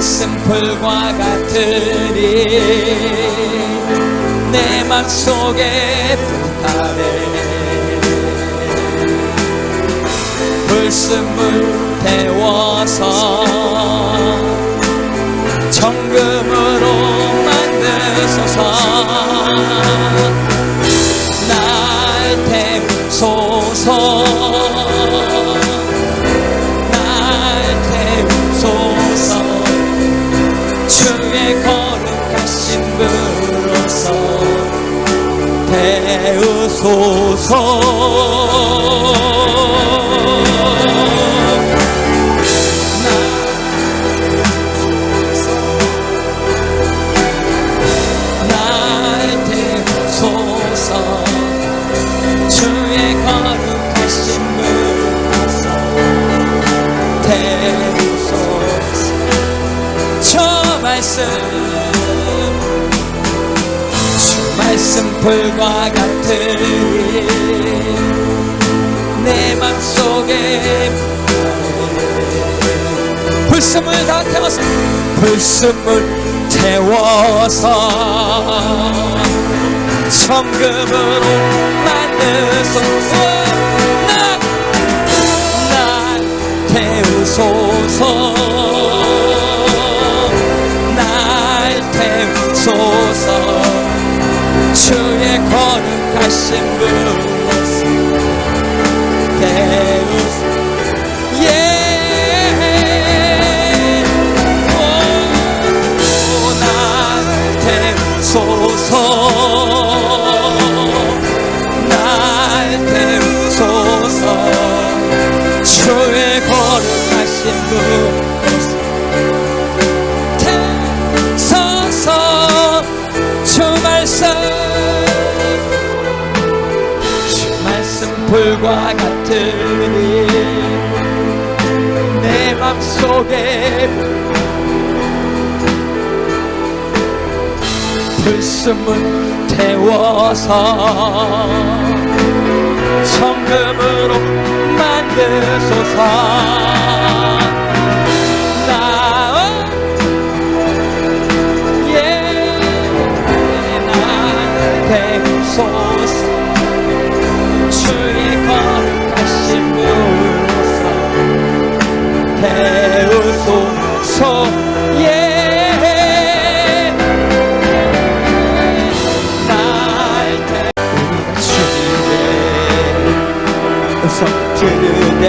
불과 같으니 내 맘속에 불타네. 불순물 태워서 정금으로 만드소서 주의 거룩하신 분으로서 태우소서 불과 같으니 내 맘속에 불순물 다 태워서 불순물 태워서 성금으로 만드소서. 날, 날 태우소서. 날 태우소서 거 불과 같으니 내 맘속에 불순물 태워서 음성 들으되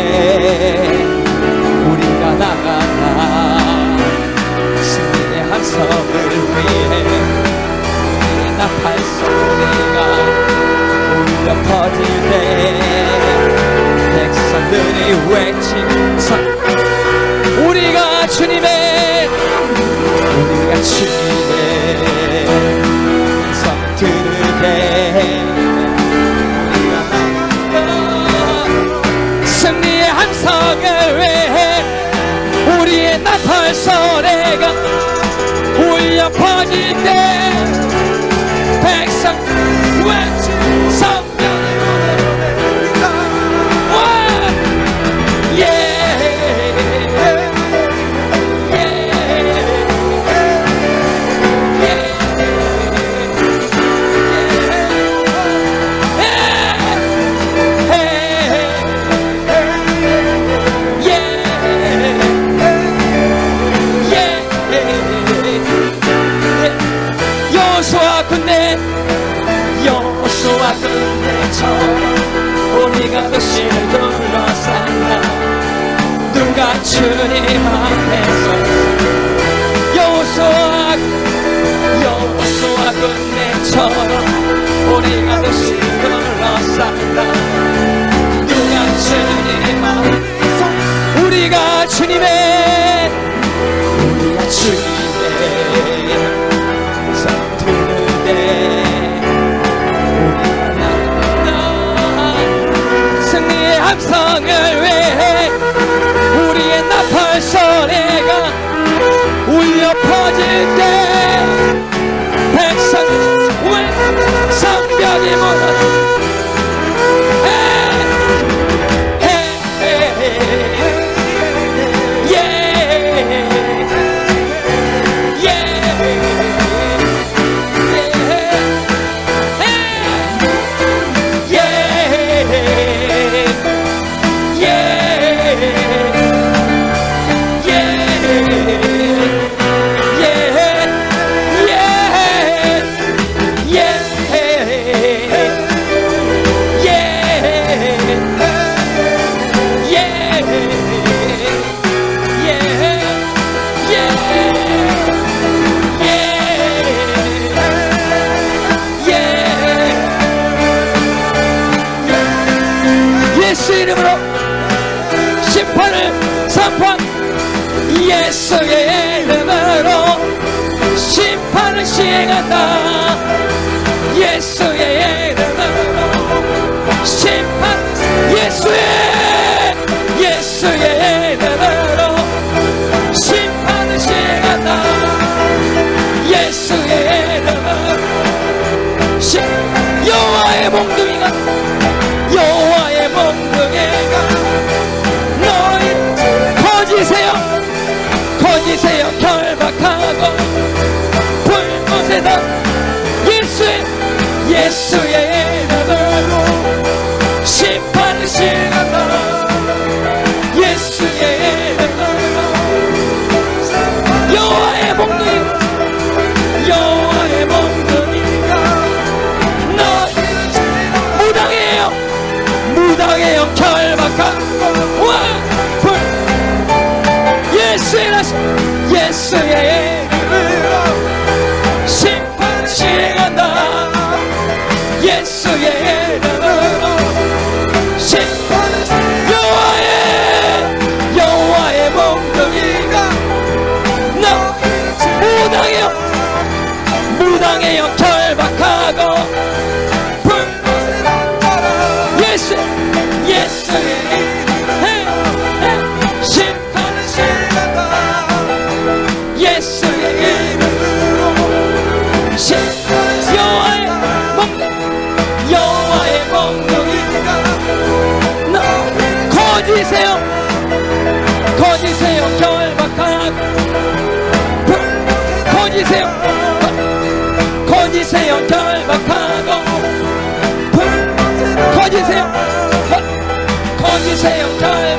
우리가 나가나 승리의 한성을 위해 우리의 나팔 소리가 울려 퍼지네 백성들이 외치 승리의 함성을 위해 우리의 나팔 소리가 울려 퍼질 때 백성 외치 성 주님 앞에서 여호수아 여호수아 군대처럼 우리가 도시를 둘러싼다. 누가 주님 앞에서 우리가 주님의 울 시행한다. 예수의 이름으로 심판 예수의 예수의 이름으로 심판을 시행한다. 예수의 이름으로 시, 여호와의 몽둥이가 여호와의 몽둥이가 너희 거지세요. 거지세요 예수의 이름으로 심판을 시행한다 예수의 이름으로 여호와의 몽둥이 여호와의 몽둥이가 너희 무당이에요 무당이에요 결박하고 와 불. 예수의 나시 예수의 예 거짓이세요? 결박하고 불 거짓이세요? 거짓이세요? 결박하고 불 거짓이세요? 거- 거짓이세요? 결박하고